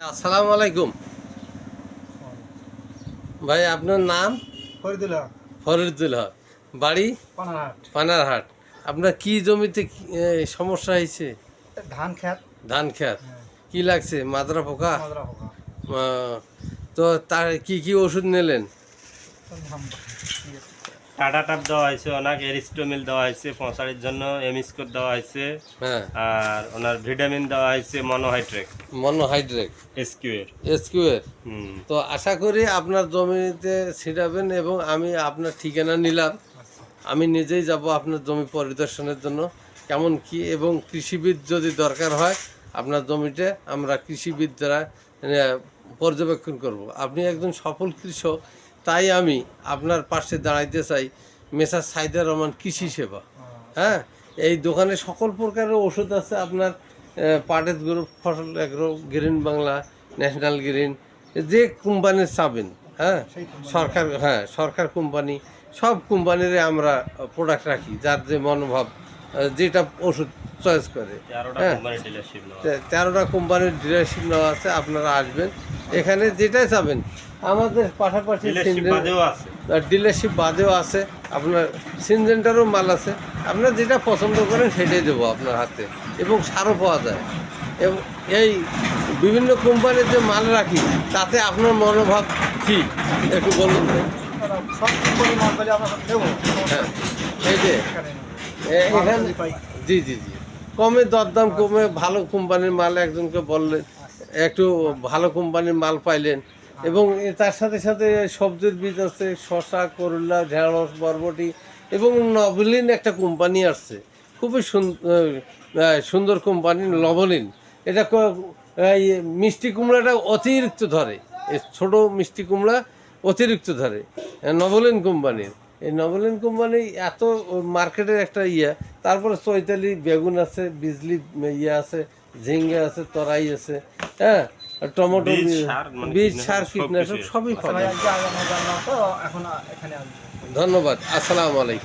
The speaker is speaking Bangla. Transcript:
আসসালামু আলাইকুম। ভাই আপনার নাম? ফরিদুল হক। বাড়ি? পানারহাট। পানারহাট। আপনার কি জমিতে সমস্যা হয়েছে? ধান ধান খেত কি লাগছে? মাদ্রা পোকা? তো তার কি কি ওষুধ নিলেন? টাটা টাপ দেওয়া হয়েছে ওনাকে এরিস্টোমিল দেওয়া হয়েছে পঁচাড়ির জন্য এমিস্কোর দেওয়া হয়েছে। হ্যাঁ। আর ওনার ভিটামিন দেওয়া হয়েছে মনোহাইড্রেক মনোহাইড্রেট এসকিউএর এসকিউএর তো আশা করি আপনার জমিতে ছিটাবেন এবং আমি আপনার ঠিকানা নিলাম। আমি নিজেই যাব আপনার জমি পরিদর্শনের জন্য। কেমন কি এবং কৃষিবিদ যদি দরকার হয় আপনার জমিতে আমরা কৃষিবিদ দ্বারা পর্যবেক্ষণ করব। আপনি একজন সফল কৃষক তাই আমি আপনার পাশে দাঁড়াইতে চাই মেসার সাইদার রহমান কৃষি সেবা। হ্যাঁ? এই দোকানে সকল প্রকারের ওষুধ আছে আপনার পাটের গ্রুপ ফসল agro green Bangla national green যে কোম্পানির চাবেন হ্যাঁ? সরকার হ্যাঁ সরকার কোম্পানি সব কোম্পানির আমরা প্রোডাক্ট রাখি যার যে মনোভাব যেটা ওষুধ চয়েস করে। হ্যাঁ। তেরোটা কোম্পানির ডিলারশিপ নেওয়া আছে আপনারা আসবেন। এখানে যেটাই চাবেন আমাদের পাশাপাশি ডিলারশিপ বাদেও আছে। ডিলারশিপ বাদেও আছে। আপনার সিনজেন্টারও মাল আছে। আপনার যেটা পছন্দ করেন সেটাই দেবো আপনার হাতে। এবং সারও পাওয়া যায়। এবং এই বিভিন্ন কোম্পানির যে মাল রাখি তাতে আপনার মনোভাব কি? একটু বলুন হ্যাঁ। এই যে এখানে। জি জি জি। কমে দরদাম কমে ভালো কোম্পানির মাল একজনকে বললেন একটু ভালো কোম্পানির মাল পাইলেন। এবং তার সাথে সাথে সবজির বীজ আছে, শশা, করলা, ঢেঁড়স, বরবটি এবং নবলিন একটা কোম্পানি আসছে। খুবই সুন- সুন্দর কোম্পানি লবলিন এটা মিষ্টি কুমড়াটা অতিরিক্ত ধরে। ছোট মিষ্টি কুমড়া অতিরিক্ত ধরে। নবলিন কোম্পানির এই নবলিন কোম্পানি এত মার্কেটের একটা ইয়ে। তারপরে চৈতালি বেগুন আছে, বিজলি ইয়ে আছে, ঝিঙ্গে আছে, তরাই আছে হ্যাঁ? টমেটো বীজ, বীজ- সার, মানে কীটনাশক সার কীটনাশক। সবই আচ্ছা পাবে ভাই আজকে আগে আমার জানলাম তো এখন এখানে আসব। ধন্যবাদ আসসালামু আলাইকুম।